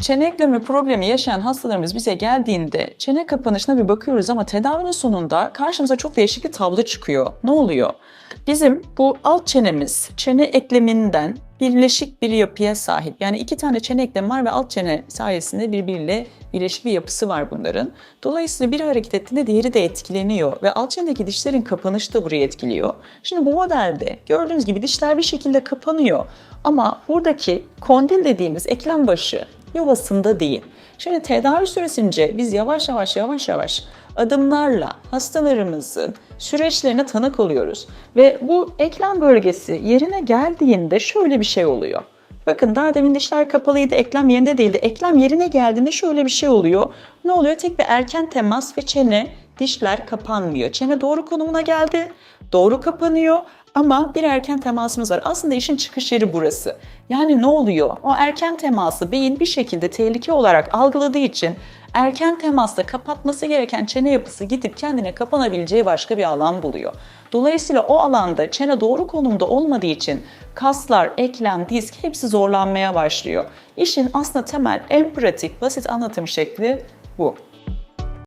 Çene eklemi problemi yaşayan hastalarımız bize geldiğinde çene kapanışına bir bakıyoruz ama tedavinin sonunda karşımıza çok değişik bir tablo çıkıyor. Ne oluyor? Bizim bu alt çenemiz çene ekleminden birleşik bir yapıya sahip. Yani iki tane çene eklemi var ve alt çene sayesinde birbiriyle birleşik bir yapısı var bunların. Dolayısıyla biri hareket ettiğinde diğeri de etkileniyor ve alt çenedeki dişlerin kapanışı da burayı etkiliyor. Şimdi bu modelde gördüğünüz gibi dişler bir şekilde kapanıyor ama buradaki kondil dediğimiz eklem başı yuvasında değil. Şimdi tedavi süresince biz yavaş yavaş yavaş yavaş adımlarla hastalarımızın süreçlerine tanık oluyoruz. Ve bu eklem bölgesi yerine geldiğinde şöyle bir şey oluyor. Bakın daha demin dişler kapalıydı, eklem yerinde değildi. Eklem yerine geldiğinde şöyle bir şey oluyor. Ne oluyor? Tek bir erken temas ve çene, dişler kapanmıyor. Çene doğru konumuna geldi, doğru kapanıyor ama bir erken temasımız var. Aslında işin çıkış yeri burası. Yani ne oluyor? O erken teması beyin bir şekilde tehlike olarak algıladığı için erken temasla kapatması gereken çene yapısı gidip kendine kapanabileceği başka bir alan buluyor. Dolayısıyla o alanda çene doğru konumda olmadığı için kaslar, eklem, disk hepsi zorlanmaya başlıyor. İşin aslında temel, en pratik, basit anlatım şekli bu.